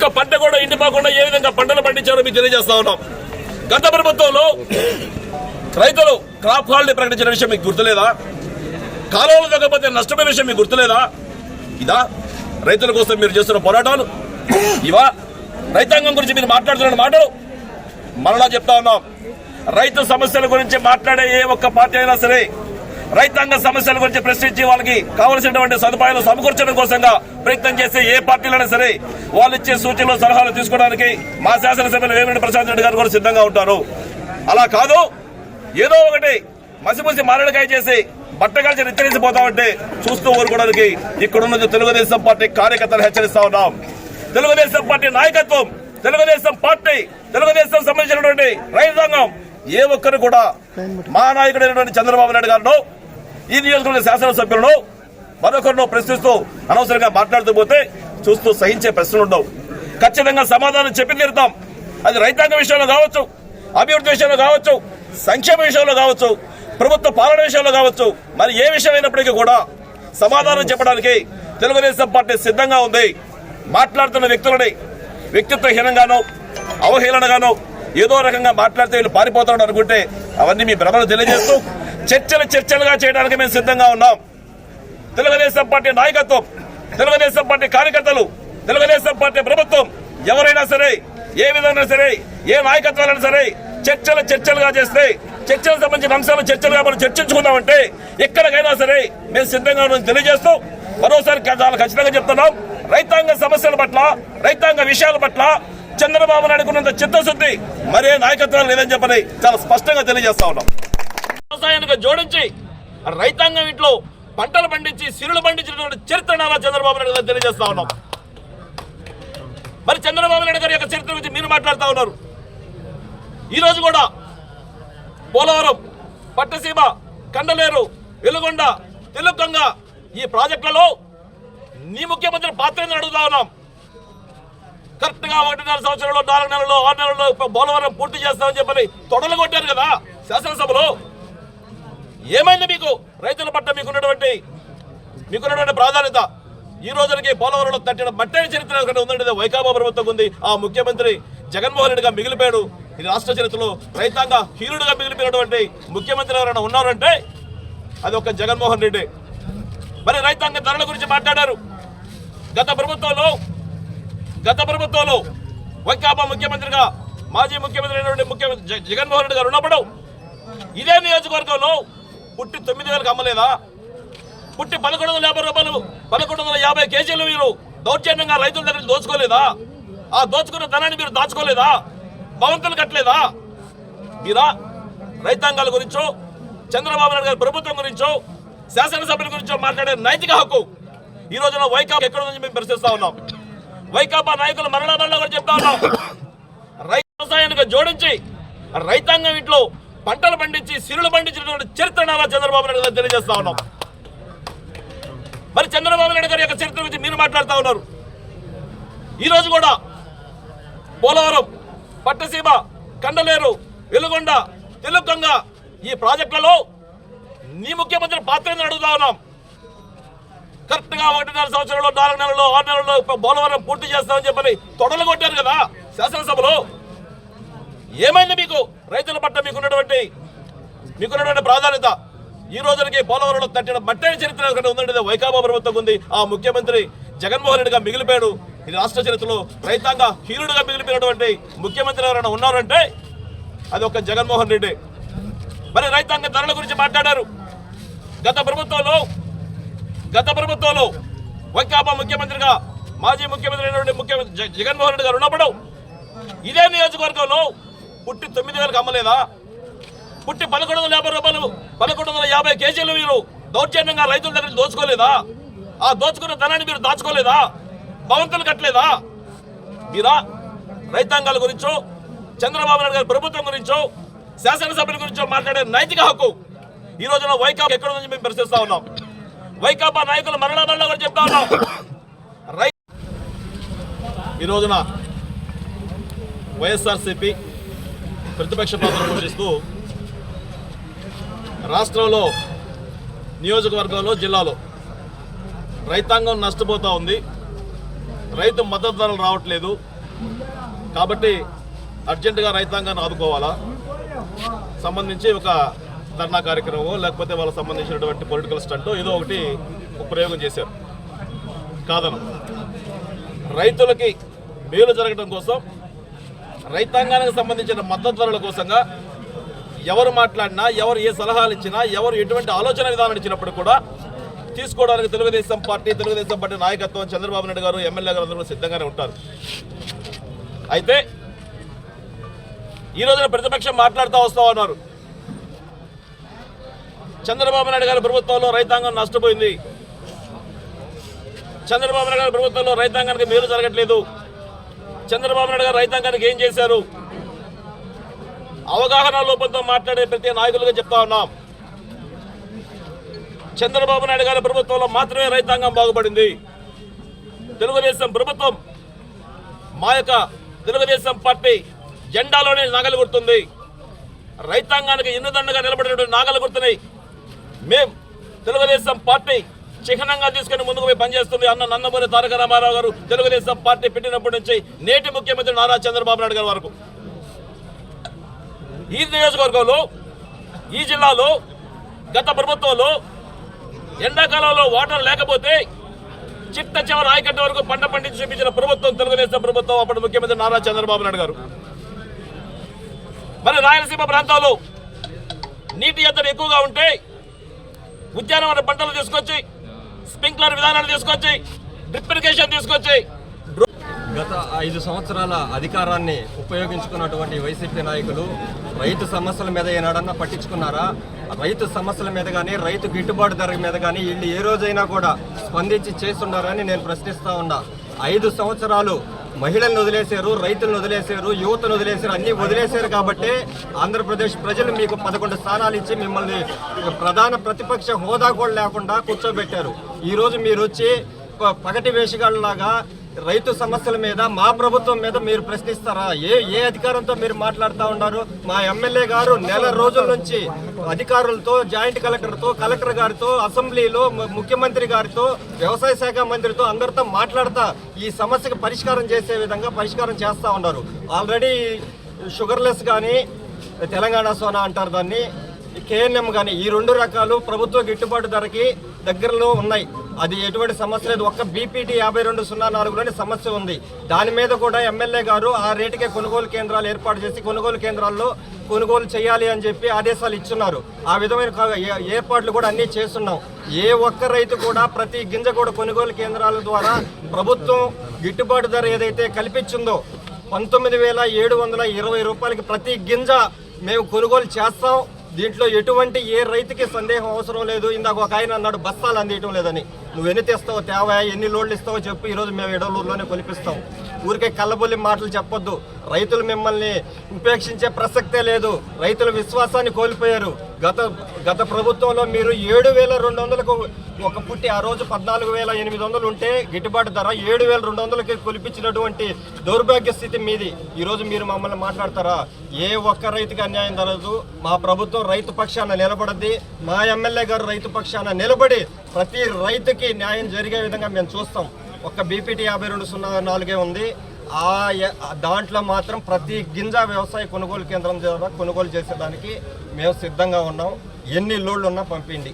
ఒక్క పంట కూడా ఇంటిపోకుండా ఏ విధంగా పంటలు పండించారో మీకు తెలియజేస్తా ఉన్నాం. గత ప్రభుత్వంలో రైతులు క్రాప్ హాలిడే ప్రకటించిన విషయం మీకు గుర్తులేదా? కాలువలు తగ్గకపోతే నష్టమైన విషయం మీకు గుర్తులేదా? ఇదా? రైతుల కోసం మీరు చేస్తున్న పోరాటాలు? ఇవా? రైతాంగం గురించి మీరు మాట్లాడుతున్న మాటలు? మరలా చెప్తా ఉన్నాం. రైతు సమస్యల గురించి మాట్లాడే ఏ ఒక్క పార్టీ అయినా సరే రైతాంగ సమస్యల గురించి ప్రశ్నించి వాళ్ళకి కావలసినటువంటి సదుపాయాలు సమకూర్చడం కోసంగా ప్రయత్నం చేసే ఏ పార్టీలైనా సరే వాళ్ళు ఇచ్చే సూచనలు సలహాలు తీసుకోవడానికి మా శాసనసభ్యులు వేమిరెడ్డి ప్రశాంత్ రెడ్డి గారు కూడా సిద్ధంగా ఉంటారు. అలా కాదు ఏదో ఒకటి మసిమసి మారడికాయ చేసి బట్టగాల్చి హెచ్చరించిపోతామంటే చూస్తూ ఊరుకోవడానికి ఇక్కడున్న తెలుగుదేశం పార్టీ కార్యకర్తలు హెచ్చరిస్తా ఉన్నాం. తెలుగుదేశం పార్టీ నాయకత్వం తెలుగుదేశం పార్టీ తెలుగుదేశం సంబంధించినటువంటి రైతాంగం ఏ ఒక్కరు కూడా మా నాయకుడైనటువంటి చంద్రబాబు నాయుడు గారు ఈ నియోజకవర్గ శాసనసభ్యులను మరొకరినో ప్రశ్నిస్తూ అనవసరంగా మాట్లాడుతూ పోతే చూస్తూ సహించే ప్రశ్నలు ఉండవు. ఖచ్చితంగా సమాధానం చెప్పి తీరుతాం. అది రైతాంగ విషయంలో కావచ్చు అభివృద్ధి విషయంలో కావచ్చు సంక్షేమ విషయంలో కావచ్చు ప్రభుత్వ పాలన విషయంలో కావచ్చు మరి ఏ విషయమైనప్పటికీ కూడా సమాధానం చెప్పడానికి తెలుగుదేశం పార్టీ సిద్ధంగా ఉంది. మాట్లాడుతున్న వ్యక్తులని వ్యక్తిత్వహీనంగానో అవహేళనగానో ఏదో రకంగా మాట్లాడితే వీళ్ళు పారిపోతాడు అనుకుంటే అవన్నీ మీ భ్రమలు తెలియజేస్తూ చర్చలు చర్చలుగా చేయడానికి మేము సిద్ధంగా ఉన్నాం. తెలుగుదేశం పార్టీ నాయకత్వం తెలుగుదేశం పార్టీ కార్యకర్తలు తెలుగుదేశం పార్టీ ప్రభుత్వం ఎవరైనా సరే ఏ విధంగా సరే ఏ నాయకత్వాలైనా సరే చర్చలు చర్చలుగా చేస్తే చర్చలకు సంబంధించిన అంశాలు చర్చలుగా మనం చర్చించుకుందామంటే ఎక్కడికైనా సరే మేము సిద్ధంగా ఉన్నామని తెలియజేస్తూ మరోసారి చాలా ఖచ్చితంగా చెప్తున్నాం. రైతాంగ సమస్యల పట్ల రైతాంగ విషయాల పట్ల చంద్రబాబు నాయుడుకున్నంత చిత్తశుద్ధి మరే నాయకత్వాలు లేదని చెప్పని చాలా స్పష్టంగా తెలియజేస్తా ఉన్నాం. వ్యవసాయానికి జోడించి రైతాంగం ఇంట్లో పంటలు పండించి సిరులు పండించినటువంటి చరిత్ర నారా చంద్రబాబు నాయుడు గారు తెలియజేస్తా ఉన్నాం. మరి చంద్రబాబు నాయుడు గారి యొక్క చరిత్ర గురించి మీరు మాట్లాడుతూ ఉన్నారు. ఈరోజు కూడా పోలవరం పట్టసీమ కండలేరు వెలుగొండ తెలుగంగ ఈ ప్రాజెక్టులలో నీ ముఖ్యమంత్రి పాత్ర అడుగుతా ఉన్నాం. కరెక్ట్గా ఒకటిన్నర సంవత్సరంలో నాలుగు నెలల్లో ఆరు నెలల్లో పోలవరం పూర్తి చేస్తామని చెప్పని తొడలు కొట్టారు కదా శాసనసభలో. ఏమైంది మీకు? రైతుల పట్ల మీకున్నటువంటి మీకున్నటువంటి ప్రాధాన్యత. ఈ రోజులకి పోలవరంలో తట్టిన మట్టైన చరిత్ర ఒకటి ఉందంటే వైకాపా ప్రభుత్వం ఉంది. ఆ ముఖ్యమంత్రి జగన్మోహన్ రెడ్డిగా మిగిలిపోయాడు. ఈ రాష్ట్ర చరిత్రలో రైతాంగ హీరుడుగా మిగిలిపోయినటువంటి ముఖ్యమంత్రి ఎవరైనా ఉన్నారంటే అది ఒక జగన్మోహన్ రెడ్డి. మరి రైతాంగ ధరల గురించి మాట్లాడారు. గత ప్రభుత్వంలో గత ప్రభుత్వంలో వైకాపా ముఖ్యమంత్రిగా మాజీ ముఖ్యమంత్రి అయినటువంటి ముఖ్యమంత్రి జగన్మోహన్ రెడ్డి గారు ఉన్నప్పుడు ఇదే నియోజకవర్గంలో పుట్టి తొమ్మిది వేలకు అమ్మలేదా? పుట్టి పదకొండు వందల యాభై రూపాయలు పదకొండు వందల యాభై కేజీలు మీరు దౌర్జన్యంగా రైతుల దగ్గర దోచుకోలేదా? ఆ దోచుకున్న ధనాన్ని మీరు దాచుకోలేదా? భవంతులు కట్టలేదా? మీరా రైతాంగాల గురించో చంద్రబాబు నాయుడు గారి ప్రభుత్వం గురించో శాసనసభ్యుల గురించో మాట్లాడే నైతిక హక్కు ఈ రోజున వైకాపా ఎక్కడ నుంచి మేము ప్రశ్నిస్తా ఉన్నాం. వైకాపా నాయకులు మరణ మరణ కూడా చెప్తా ఉన్నాం. రైతు వ్యవసాయానికి జోడించి రైతాంగం ఇంట్లో పంటలు పండించి సిరులు పండించినటువంటి చరిత్ర నారా చంద్రబాబు నాయుడు గారు తెలియజేస్తా ఉన్నాం. మరి చంద్రబాబు నాయుడు గారి యొక్క చరిత్ర గురించి మీరు మాట్లాడుతూ ఉన్నారు. ఈరోజు కూడా పోలవరం పట్టసీమ కండలేరు వెలుగొండ తెలుగంగ ఈ ప్రాజెక్టులలో నీ ముఖ్యమంత్రి పాత్ర అడుగుతా ఉన్నాం. కరెక్ట్గా ఒకటిన్నర సంవత్సరంలో నాలుగు నెలల్లో ఆరు నెలల్లో పోలవరం పూర్తి చేస్తామని చెప్పని తొడలు కొట్టారు కదా శాసనసభలో. ఏమైంది మీకు? రైతుల పట్ల మీకున్నటువంటి మీకున్నటువంటి ప్రాధాన్యత. ఈ రోజులకి పోలవరంలో తట్టిన మట్టైన చరిత్ర ఉందంటే వైకాపా ప్రభుత్వం ఉంది. ఆ ముఖ్యమంత్రి జగన్మోహన్ రెడ్డిగా మిగిలిపోయాడు. ఈ రాష్ట్ర చరిత్రలో రైతాంగ హీరుడుగా మిగిలిపోయినటువంటి ముఖ్యమంత్రి ఎవరైనా ఉన్నారంటే అది ఒక జగన్మోహన్ రెడ్డి. మరి రైతాంగ ధరల గురించి మాట్లాడారు. గత ప్రభుత్వంలో గత ప్రభుత్వంలో వైకాపా ముఖ్యమంత్రిగా మాజీ ముఖ్యమంత్రి అయినటువంటి ముఖ్యమంత్రి జగన్మోహన్ రెడ్డి గారు ఉన్నప్పుడు ఇదే నియోజకవర్గంలో పుట్టి తొమ్మిది వేలకు అమ్మలేదా? పుట్టి పదకొండు వందల యాభై రూపాయలు పదకొండు వందల యాభై కేజీలు మీరు దౌర్జన్యంగా రైతుల దగ్గర దోచుకోలేదా? ఆ దోచుకున్న ధనాన్ని మీరు దాచుకోలేదా? భవంతులు కట్టలేదా? మీరా రైతాంగాల గురించో చంద్రబాబు నాయుడు గారి ప్రభుత్వం గురించో శాసనసభ్యుల గురించో మాట్లాడే నైతిక హక్కు ఈ రోజున వైకాపా ఎక్కడ నుంచి మేము ప్రశ్నిస్తా ఉన్నాం. వైకాపా నాయకులు మరణ మరణ కూడా చెప్తా ఉన్నాం. రై ఈ రోజున వైఎస్ఆర్సీపీ ప్రతిపక్ష పాత్ర పోషిస్తూ రాష్ట్రంలో నియోజకవర్గంలో జిల్లాలో రైతాంగం నష్టపోతూ ఉంది. రైతు మద్దతు ధరలు రావట్లేదు. కాబట్టి అర్జెంటుగా రైతాంగాన్ని ఆదుకోవాలా? సంబంధించి ఒక ధర్నా కార్యక్రమం లేకపోతే వాళ్ళకి సంబంధించినటువంటి పొలిటికల్ స్టంటో ఏదో ఒకటి ప్రయోగం చేశారు. కాదను రైతులకి మేలు జరగడం కోసం రైతాంగానికి సంబంధించిన మద్దతు ధరల కోసంగా ఎవరు మాట్లాడినా ఎవరు ఏ సలహాలు ఇచ్చినా ఎవరు ఎటువంటి ఆలోచన విధానం ఇచ్చినప్పుడు కూడా తీసుకోవడానికి తెలుగుదేశం పార్టీ తెలుగుదేశం పార్టీ నాయకత్వం చంద్రబాబు నాయుడు గారు ఎమ్మెల్యే గారు అందరూ సిద్ధంగానే ఉంటారు. అయితే ఈ రోజున ప్రతిపక్షం మాట్లాడుతూ వస్తా ఉన్నారు. చంద్రబాబు నాయుడు గారి ప్రభుత్వంలో రైతాంగం నష్టపోయింది. చంద్రబాబు నాయుడు గారి ప్రభుత్వంలో రైతాంగానికి మేలు జరగట్లేదు. చంద్రబాబు నాయుడు గారు రైతాంగానికి ఏం చేశారు? అవగాహన లోపంతో మాట్లాడే ప్రతి నాయకులుగా చెప్తా ఉన్నాం. చంద్రబాబు నాయుడు గారి ప్రభుత్వంలో మాత్రమే రైతాంగం బాగుపడింది. తెలుగుదేశం ప్రభుత్వం మా యొక్క తెలుగుదేశం పార్టీ జెండాలోనే నాగలి గుర్తుంది. రైతాంగానికి ఎన్నుదండగా నిలబడినటువంటి నాగలి గుర్తుని మేం తెలుగుదేశం పార్టీ చిహ్నంగా తీసుకుని ముందుకు పోయి పనిచేస్తుంది అన్న నందమూరి తారక రామారావు గారు తెలుగుదేశం పార్టీ పెట్టినప్పటి నుంచి నేటి ముఖ్యమంత్రి నారా చంద్రబాబు నాయుడు గారి వరకు. ఈ నియోజకవర్గంలో ఈ జిల్లాలో గత ప్రభుత్వంలో ఎండాకాలంలో వాటర్ లేకపోతే చిట్ట చివరి ఆయకట్ట వరకు పంట పండించి చూపించిన ప్రభుత్వం తెలుగుదేశం ప్రభుత్వం అప్పుడు ముఖ్యమంత్రి నారా చంద్రబాబు నాయుడు గారు. మరి రాయలసీమ ప్రాంతాల్లో నీటి ఎద్దడి ఎక్కువగా ఉంటే ఉద్యానవన పంటలు తీసుకొచ్చి స్ప్రింక్లర్ విధానాలు తీసుకొచ్చి డ్రిప్ ఇరిగేషన్ తీసుకొచ్చి. గత ఐదు సంవత్సరాల అధికారాన్ని ఉపయోగించుకున్నటువంటి వైసీపీ నాయకులు రైతు సమస్యల మీద ఏనాడన్నా పట్టించుకున్నారా? రైతు సమస్యల మీద కానీ రైతు గిట్టుబాటు ధర మీద కానీ వీళ్ళు ఏ రోజైనా కూడా స్పందించి చేస్తున్నారని నేను ప్రశ్నిస్తా ఉన్నా. ఐదు సంవత్సరాలు మహిళలను వదిలేశారు రైతులను వదిలేశారు యువతను వదిలేశారు అన్ని వదిలేశారు కాబట్టి ఆంధ్రప్రదేశ్ ప్రజలు మీకు పదకొండు స్థానాలు ఇచ్చి మిమ్మల్ని ప్రధాన ప్రతిపక్ష హోదా కూడా లేకుండా కూర్చోబెట్టారు. ఈరోజు మీరు వచ్చి పగటి వేషగాళ్ళలాగా రైతు సమస్యల మీద మా ప్రభుత్వం మీద మీరు ప్రశ్నిస్తారా? ఏ ఏ అధికారంతో మీరు మాట్లాడుతూ ఉన్నారు? మా ఎమ్మెల్యే గారు నెల రోజుల నుంచి అధికారులతో జాయింట్ కలెక్టర్తో కలెక్టర్ గారితో అసెంబ్లీలో ముఖ్యమంత్రి గారితో వ్యవసాయ శాఖ మంత్రితో అందరితో మాట్లాడతా ఈ సమస్యకు పరిష్కారం చేసే విధంగా పరిష్కారం చేస్తూ ఉన్నారు. ఆల్రెడీ షుగర్లెస్ కానీ తెలంగాణ సోనా అంటారు దాన్ని కేఎన్ఎం కానీ ఈ రెండు రకాలు ప్రభుత్వ గిట్టుబాటు ధరకి దగ్గరలో ఉన్నాయి. అది ఎటువంటి సమస్య లేదు. ఒక్క బీపీటీ యాభై రెండు సున్నా నాలుగులోనే సమస్య ఉంది. దాని మీద కూడా ఎమ్మెల్యే గారు ఆ రేటుకే కొనుగోలు కేంద్రాలు ఏర్పాటు చేసి కొనుగోలు కేంద్రాల్లో కొనుగోలు చేయాలి అని చెప్పి ఆదేశాలు ఇచ్చున్నారు. ఆ విధమైన ఏ- ఏర్పాట్లు కూడా అన్నీ చేస్తున్నాం. ఏ ఒక్క రైతు కూడా ప్రతి గింజ కూడా కొనుగోలు కేంద్రాల ద్వారా ప్రభుత్వం గిట్టుబాటు ధర ఏదైతే కల్పించిందో పంతొమ్మిది వేల ఏడు వందల ఇరవై రూపాయలకి ప్రతి గింజ మేము కొనుగోలు చేస్తాం. దీంట్లో ఎటువంటి ఏ రైతుకి సందేహం అవసరం లేదు. ఇందాక ఒక ఆయన అన్నాడు బస్తాలు అందియటం లేదని. నువ్వు ఎన్ని తెస్తావు తేవా ఎన్ని లోడ్లు ఇస్తావో చెప్పు. ఈరోజు మేము ఎడలూరులోనే కొలిపిస్తాం ఊరికే కళ్ళబొల్లి మాటలు చెప్పొద్దు. రైతులు మిమ్మల్ని ఉపేక్షించే ప్రసక్తే లేదు. రైతుల విశ్వాసాన్ని కోల్పోయారు. గత గత ప్రభుత్వంలో మీరు ఏడు వేల రెండు వందలకు ఒక పుట్టి ఆ రోజు పద్నాలుగు వేల ఎనిమిది వందలు ఉంటే గిట్టుబాటు ధర ఏడు వేల రెండు వందలకి కొలిపించినటువంటి దౌర్భాగ్య స్థితి మీది. ఈరోజు మీరు మమ్మల్ని మాట్లాడతారా? ఏ ఒక్క రైతుకి అన్యాయం జరగదు. మా ప్రభుత్వం రైతు పక్షాన నిలబడద్ది. మా ఎమ్మెల్యే గారు రైతు పక్షాన నిలబడి ప్రతి రైతుకి న్యాయం జరిగే విధంగా మేము చూస్తాం. ఒక్క బీపీటీ యాభై రెండు సున్నా నాలుగే ఉంది. ఆ దాంట్లో మాత్రం ప్రతి గింజ వ్యవసాయ కొనుగోలు కేంద్రం ద్వారా కొనుగోలు చేసేదానికి మేము సిద్ధంగా ఉన్నాం. ఎన్ని లోడ్లు ఉన్నా పంపిండి.